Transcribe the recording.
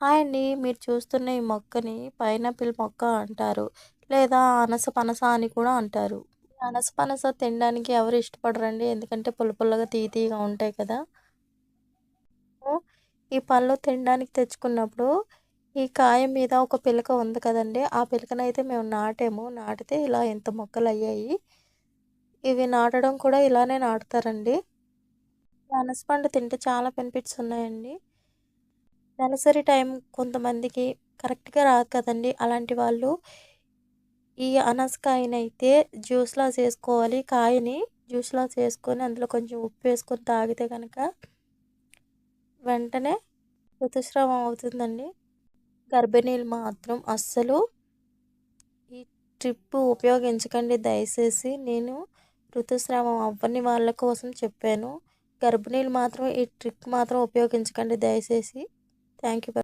Hi అండి మీరు చూస్తున్న ఈ మొక్కని పైనాపిల్ మొక్క అంటారు లేదా అనస పనస అని కూడా అంటారు. అనస పనస తినడానికి ఎవరు ఇష్టపడరండి? ఎందుకంటే పుల్ల పుల్లగా ఉంటాయి కదా. ఈ పళ్ళు తినడానికి తెచ్చుకున్నప్పుడు ఈ కాయ మీద ఒక పిలక ఉంది కదండి. ఆ పిలకనైతే మేము నాటాము. నాటితే ఇలా ఇంత మొక్కలు అయ్యాయి ఇవి నాటడం కూడా ఇలానే నాటుతారండి. అనస పండు తింటే చాలా బెనిఫిట్స్ ఉన్నాయండి. నెలసరి టైం కొంతమందికి కరెక్ట్గా రాదు కదండి. అలాంటి వాళ్ళు ఈ అనసకాయనైతే జ్యూస్లా చేసుకోవాలి కాయని జ్యూస్లా చేసుకొని అందులో కొంచెం ఉప్పు వేసుకొని తాగితే కనుక వెంటనే ఋతుస్రావం అవుతుందండి. గర్భిణీలు మాత్రం అస్సలు ఈ ట్రిప్ ఉపయోగించకండి. దయచేసి నేను ఋతుస్రావం అవ్వని వాళ్ళ కోసం చెప్పాను. గర్భిణీలు మాత్రం ఈ ట్రిక్ మాత్రం ఉపయోగించకండి. దయచేసి Thank you.